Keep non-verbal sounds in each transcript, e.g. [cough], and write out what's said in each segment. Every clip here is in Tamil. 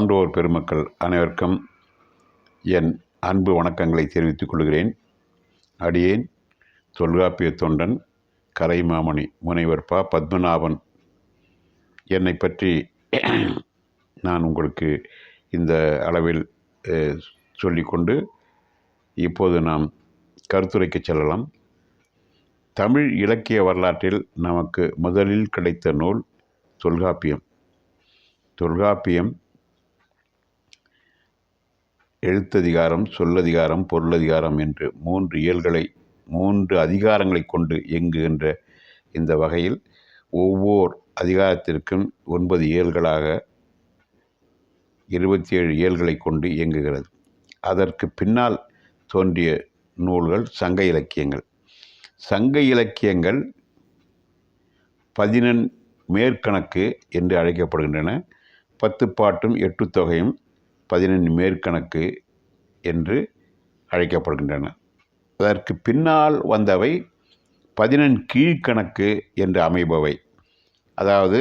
ஆண்டோர் பெருமக்கள் அனைவருக்கும் என் அன்பு வணக்கங்களை தெரிவித்துக் கொள்கிறேன். அடியேன் தொல்காப்பிய தொண்டன் கரைமாமணி முனைவர் ப. பத்மநாபன். என்னை பற்றி நான் உங்களுக்கு இந்த அளவில் சொல்லிக்கொண்டு இப்போது நாம் கருத்துரைக்கு செல்லலாம். தமிழ் இலக்கிய வரலாற்றில் நமக்கு முதலில் கிடைத்த நூல் தொல்காப்பியம். தொல்காப்பியம் எழுத்ததிகாரம் சொல்லதிகாரம் பொருளதிகாரம் என்று மூன்று இயல்களை மூன்று அதிகாரங்களை கொண்டு இயங்குகின்ற இந்த வகையில் ஒவ்வொரு அதிகாரத்திற்கும் ஒன்பது இயல்களாக இருபத்தி ஏழு இயல்களை கொண்டு இயங்குகிறது. அதற்கு பின்னால் தோன்றிய நூல்கள் சங்க இலக்கியங்கள். சங்க இலக்கியங்கள் பதினெண் மேற்கணக்கு என்று அழைக்கப்படுகின்றன. பத்து பாட்டும் எட்டு தொகையும் பதினெண் மேற்கணக்கு என்று அழைக்கப்படுகின்றன. அதற்கு பின்னால் வந்தவை பதினெண் கீழ்கணக்கு என்று அமைபவை. அதாவது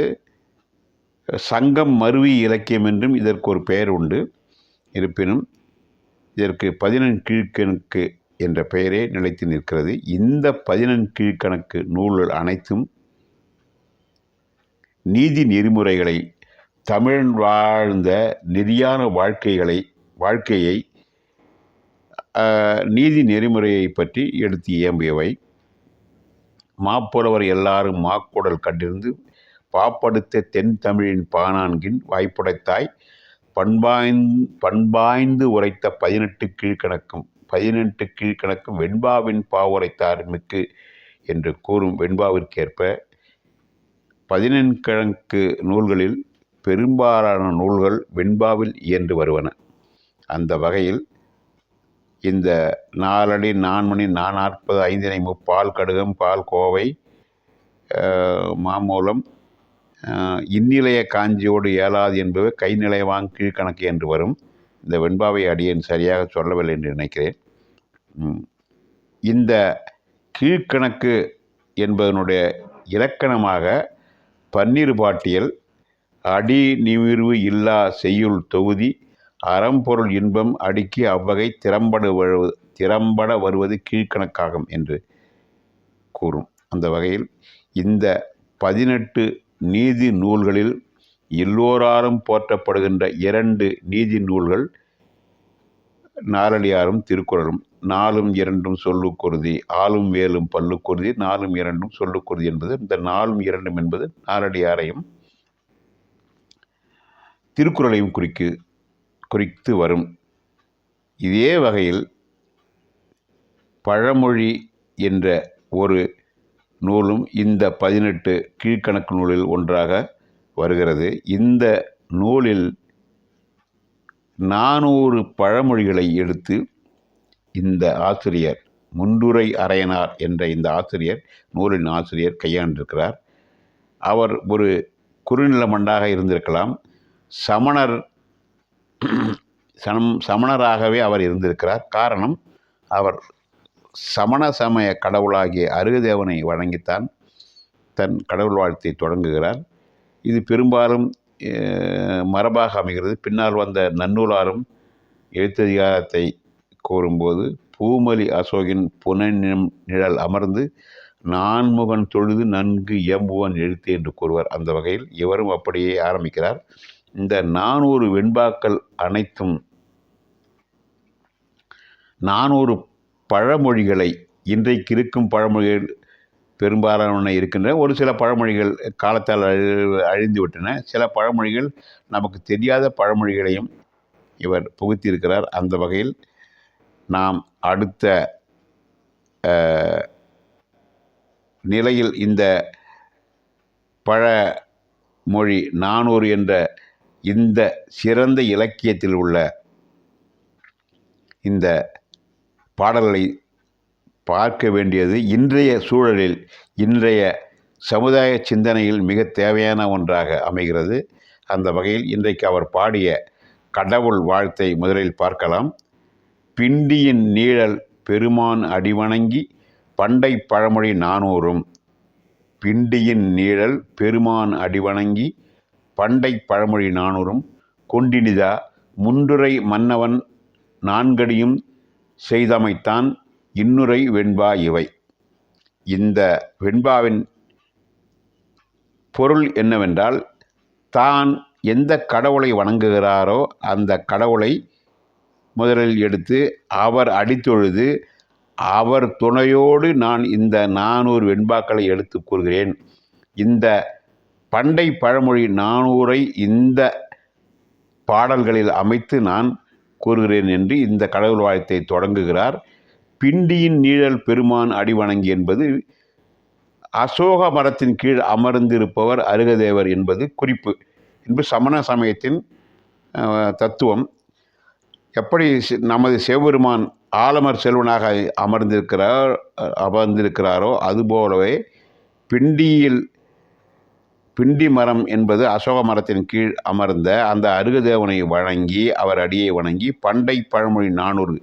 சங்கம் மருவி இலக்கியம் என்றும் இதற்கு ஒரு பெயர் உண்டு. இருப்பினும் இதற்கு பதினெண் கீழ்கணக்கு என்ற பெயரே நிலைத்து நிற்கிறது. இந்த பதினெண் கீழ்கணக்கு நூல்கள் அனைத்தும் நீதி நெறிமுறைகளை தமிழன் வாழ்ந்த நெறியான வாழ்க்கைகளை வாழ்க்கையை நீதி நெறிமுறையை பற்றி எடுத்து இயம்பியவை. மாப்புலவர் எல்லாரும் மாக்குடல் கண்டிருந்து பாப்படுத்த தென் தமிழின் பானான்கின் வாய்ப்புடைத்தாய் பண்பாய்ந் பண்பாய்ந்து உரைத்த பதினெட்டு கீழ்கணக்கும் பதினெட்டு கீழ்கணக்கும் வெண்பாவின் பாவுரைத்தார் மிக்கு என்று கூறும் வெண்பாவிற்கேற்ப பதினெண்கணக்கு நூல்களில் பெரும்பாலான நூல்கள் வெண்பாவில் இயன்று வருவன. அந்த வகையில் இந்த நாலடி நான்மணி நாற்பது ஐந்தினை முப்பால் கடுகம் பால் கோவை மாமூலம் இந்நிலைய காஞ்சியோடு இயலாது என்பவை கைநிலைவாங் கீழ்கணக்கு என்று வரும். இந்த வெண்பாவை அடியேன் சரியாக சொல்லவில்லை என்று நினைக்கிறேன். இந்த கீழ்கணக்கு என்பதனுடைய இலக்கணமாக பன்னிரு பாட்டியல் அடி நிமிர்வு இல்லா செய்யுள் தொகுதி அறம்பொருள் இன்பம் அடுக்கி அவ்வகை திறம்பட வருவது திறம்பட வருவது கீழ்கணக்காகும் என்று கூறும். அந்த வகையில் இந்த பதினெட்டு நீதி நூல்களில் எல்லோராலும் போற்றப்படுகின்ற இரண்டு நீதி நூல்கள் நாலடியாரும் திருக்குறளும் நாலும் இரண்டும் சொல்லுக்குருதி ஆளும் வேலும் பல்லுக்குருதி நாலும் இரண்டும் சொல்லுக்குருதி என்பது இந்த நாலும் இரண்டும் என்பது நாலடியாரையும் திருக்குறளையும் குறிக்கு குறித்து வரும். இதே வகையில் பழமொழி என்ற ஒரு நூலும் இந்த பதினெட்டு கீழ்க்கணக்கு நூலில் ஒன்றாக வருகிறது. இந்த நூலில் நானூறு பழமொழிகளை எடுத்து இந்த ஆசிரியர் முண்டுரை அரையனார் என்ற இந்த ஆசிரியர் நூலின் ஆசிரியர் கையாண்டிருக்கிறார். அவர் ஒரு குறுநில மண்டாக இருந்திருக்கலாம். சமணர் சம் சமணராகவே அவர் இருந்திருக்கிறார். காரணம் அவர் சமண சமய கடவுளாகிய அருகதேவனை வணங்கித்தான் தன் கடவுள் வாழ்த்தை தொடங்குகிறார். இது பெரும்பாலும் மரபாக அமைகிறது. பின்னால் வந்த நன்னூலாரும் எழுத்ததிகாரத்தை கூறும்போது பூமலி அசோகின் புனநிலம் நிழல் அமர்ந்து நான்முகன் தொழுது நன்கு இயம்புவன் எழுத்து என்று கூறுவார். அந்த வகையில் இவரும் அப்படியே ஆரம்பிக்கிறார். இந்த நானூறு வெண்பாக்கள் அனைத்தும் நானூறு பழமொழிகளை இன்றைக்கு இருக்கும் பழமொழிகள் பெரும்பாலான இருக்கின்றன. ஒரு சில பழமொழிகள் காலத்தால் அழி அழிந்து விட்டன சில பழமொழிகள் நமக்கு தெரியாத பழமொழிகளையும் இவர் புகுத்தியிருக்கிறார். அந்த வகையில் நாம் அடுத்த நிலையில் இந்த பழமொழி நானூறு என்ற இந்த சிறந்த இலக்கியத்தில் உள்ள இந்த பாடல்களை பார்க்க வேண்டியது இன்றைய சூழலில் இன்றைய சமுதாய சிந்தனையில் மிக தேவையான ஒன்றாக அமைகிறது. அந்த வகையில் இன்றைக்கு அவர் பாடிய கடவுள் வாழ்த்தை முதலில் பார்க்கலாம். பிண்டியின் நீழல் பெருமான் அடிவணங்கி பண்டை பழமொழி நானூறும். பிண்டியின் நீழல் பெருமான் அடிவணங்கி பண்டை பழமொழி நானூறும் கொண்டினிதா முன்றுரை மன்னவன் நான்கடியும் செய்தமைத்தான் இன்னுரை வெண்பா இவை. இந்த வெண்பாவின் பொருள் என்னவென்றால் தான் எந்த கடவுளை வணங்குகிறாரோ அந்த கடவுளை முதலில் எடுத்து அவர் அடித்தொழுது அவர் துணையோடு நான் இந்த நானூறு வெண்பாக்களை எடுத்து கூறுகிறேன். இந்த பண்டை பழமொழி நானூரை இந்த பாடல்களில் அமைத்து நான் கூறுகிறேன் என்று இந்த கடவுள் வாழ்த்தை தொடங்குகிறார். பிண்டியின் நீழல் பெருமான் அடிவணங்கி என்பது அசோக மரத்தின் கீழ் அமர்ந்திருப்பவர் அருகதேவர் என்பது குறிப்பு. என்பது சமண சமயத்தின் தத்துவம். எப்படி சி- நமது சிவபெருமான் ஆலமர் செல்வனாக அமர்ந்திருக்கிறார் அமர்ந்திருக்கிறாரோ அதுபோலவே பிண்டியில் பிண்டி மரம் என்பது அசோக மரத்தின் கீழ் அமர்ந்த அந்த அருகதேவனை வணங்கி அவர் அடியை வணங்கி பண்டை பழமொழி நானூறு.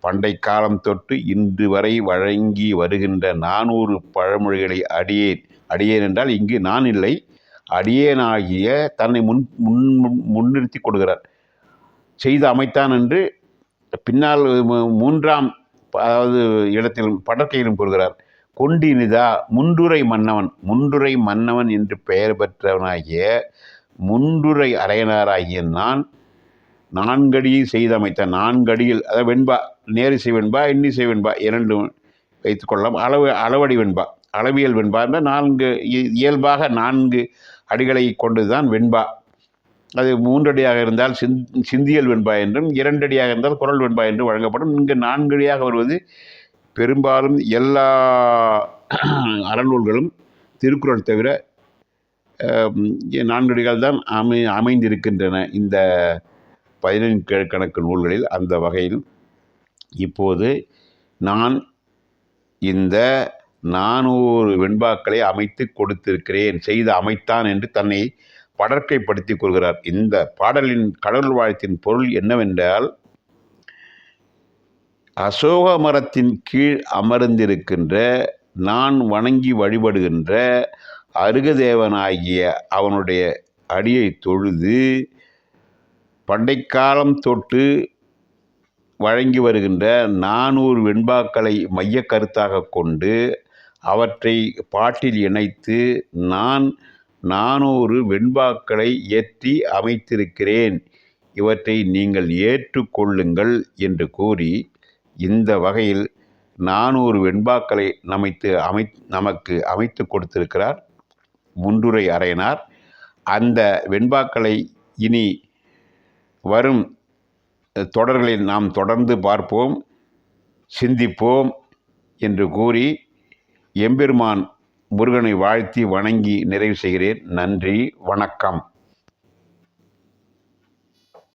பண்டை காலம் தொட்டு இன்று வரை வழங்கி வருகின்ற நானூறு பழமொழிகளை அடியேன். அடியேன் என்றால் இங்கு நான் இல்லை. அடியேனாகிய தன்னை முன் முன் முன்- முன்னிறுத்தி கொடுக்கிறார் செய்து அமைத்தான் என்று பின்னால் மூன்றாம் அதாவது இடத்திலும் படற்கையிலும் கூறுகிறார். கொண்டினிதா முன்றுரை மன்னவன் முண்டுரை மன்னவன் என்று பெயர் பெற்றவனாகிய முன்றுரை அரையனாராகிய நான் நான்கடியை செய்தமைத்த நான்கடியில் அதாவது வெண்பா நேரிசை வெண்பா இன்னிசை வெண்பா இரண்டு வைத்துக்கொள்ளலாம் அளவு அளவடி வெண்பா அளவியல் வெண்பா என்ற நான்கு இ- இயல்பாக நான்கு அடிகளை கொண்டதுதான் வெண்பா. அது மூன்றடியாக இருந்தால் சிந் சிந்தியல் வெண்பா என்றும் இரண்டடியாக இருந்தால் குரல் வெண்பா என்றும் வழங்கப்படும். இங்கு நான்கடியாக வருவது பெரும்பாலும் எல்லா [clears throat] அறநூல்களும் திருக்குறள் தவிர நான்கடிகள் தான் அமை அமைந்திருக்கின்றன. இந்த பதினெண் கணக்கு நூல்களில் அந்த வகையில் இப்போது நான் இந்த நானூறு வெண்பாக்களை அமைத்து கொடுத்திருக்கிறேன் செய்து அமைத்தான் என்று தன்னை படற்கைப்படுத்தி கொள்கிறார். இந்த பாடலின் கடவுள் வாழ்த்தின் பொருள் என்னவென்றால் அசோக மரத்தின் கீழ் அமர்ந்திருக்கின்ற நான் வணங்கி வழிபடுகின்ற அருகதேவனாகிய அவனுடைய அடியை தொழுது பண்டைக்காலம் தொட்டு வழங்கி வருகின்ற நானூறு வெண்பாக்களை மையக் கருத்தாக கொண்டு அவற்றை பாட்டில் இணைத்து நான் நானூறு வெண்பாக்களை ஏற்றி அமைத்திருக்கிறேன். இவற்றை நீங்கள் ஏற்றுக்கொள்ளுங்கள் என்று கூறி இந்த வகையில் நானூறு வெண்பாக்களை அமைத்து அமை நமக்கு அமைத்து கொடுத்திருக்கிறார் முன்றுரை அறையனார். அந்த வெண்பாக்களை இனி வரும் தொடர்களில் நாம் தொடர்ந்து பார்ப்போம் சிந்திப்போம் என்று கூறி எம்பெருமான் முருகனை வாழ்த்தி வணங்கி நிறைவு செய்கிறேன். நன்றி வணக்கம்.